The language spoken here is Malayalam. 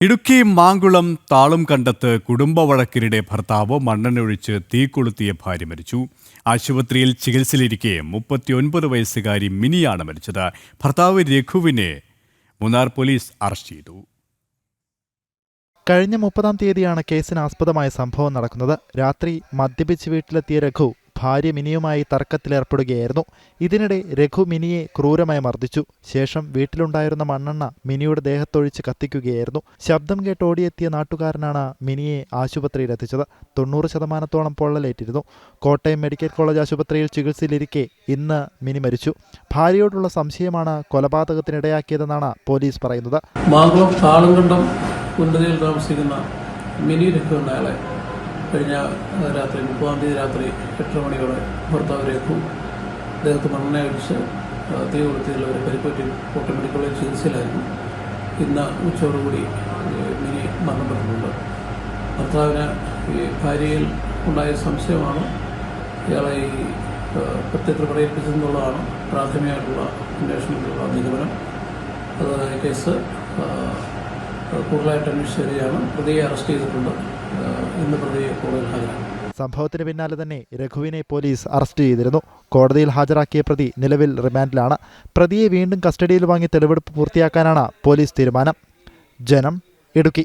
ഇടുക്കി മാങ്കുളം താളും കണ്ടത്ത് കുടുംബ വഴക്കിനിടെ ഭർത്താവ് മണ്ണെണ്ണൊഴിച്ച് തീ കൊളുത്തിയ ഭാര്യ മരിച്ചു. ആശുപത്രിയിൽ ചികിത്സയിലിരിക്കെ മുപ്പത്തിയൊൻപത് വയസ്സുകാരി മിനിയാണ് മരിച്ചത്. ഭർത്താവ് രഘുവിനെ മൂന്നാർ പോലീസ് അറസ്റ്റ് ചെയ്തു. കഴിഞ്ഞ മുപ്പതാം തീയതിയാണ് കേസിന് ആസ്പദമായ സംഭവം നടക്കുന്നത്. രാത്രി മദ്യപിച്ച് വീട്ടിലെത്തിയ രഘു ഭാര്യ മിനിയുമായി തർക്കത്തിലേർപ്പെടുകയായിരുന്നു. ഇതിനിടെ രഘു മിനിയെ ക്രൂരമായി മർദ്ദിച്ചു. ശേഷം വീട്ടിലുണ്ടായിരുന്ന മണ്ണെണ്ണ മിനിയുടെ ദേഹത്തൊഴിച്ച് കത്തിക്കുകയായിരുന്നു. ശബ്ദം കേട്ട് ഓടിയെത്തിയ നാട്ടുകാരനാണ് മിനിയെ ആശുപത്രിയിലെത്തിച്ചത്. തൊണ്ണൂറ് ശതമാനത്തോളം പൊള്ളലേറ്റിരുന്നു. കോട്ടയം മെഡിക്കൽ കോളേജ് ആശുപത്രിയിൽ ചികിത്സയിലിരിക്കെ ഇന്ന് മിനി മരിച്ചു. ഭാര്യയോടുള്ള സംശയമാണ് കൊലപാതകത്തിനിടയാക്കിയതെന്നാണ് പോലീസ് പറയുന്നത്. താമസിക്കുന്ന മിനി രഘു കഴിഞ്ഞ രാത്രി മുപ്പതാം തീയതി രാത്രി എട്ടര മണിയോടെ ഭർത്താവ് രഘു അദ്ദേഹത്ത് മണ്ണെണ്ണ തീ കൊളുത്തിയുള്ള ഒരു പരിപ്പറ്റി കോട്ടയം മെഡിക്കൽ കോളേജ് ചികിത്സയിലായിരുന്നു. ഇന്ന് ഉച്ചയോടുകൂടി മിനി മിനി മരണപ്പെട്ടിട്ടുണ്ട് ഭർത്താവിന് ഈ ഭാര്യയിൽ ഉണ്ടായ സംശയമാണ്. ഇയാളെ ഈ കൃത്യത്തിൽ പറയിപ്പിച്ചതെന്നുള്ളതാണ് പ്രാഥമികമായിട്ടുള്ള അന്വേഷണത്തിലുള്ള നിഗമനം. അത് കേസ് കൂടുതലായിട്ട് അന്വേഷിച്ച് വരികയാണ്. പ്രതിയെ അറസ്റ്റ് ചെയ്തിട്ടുണ്ട്. ഇന്ന് സംഭവത്തിന് പിന്നാലെ തന്നെ രഘുവിനെ പോലീസ് അറസ്റ്റ് ചെയ്തിരുന്നു. കോടതിയിൽ ഹാജരാക്കിയ പ്രതി നിലവിൽ റിമാൻഡിലാണ്. പ്രതിയെ വീണ്ടും കസ്റ്റഡിയിൽ വാങ്ങി തെളിവെടുപ്പ് പൂർത്തിയാക്കാനാണ് പോലീസ് തീരുമാനം. ജനം ഇടുക്കി.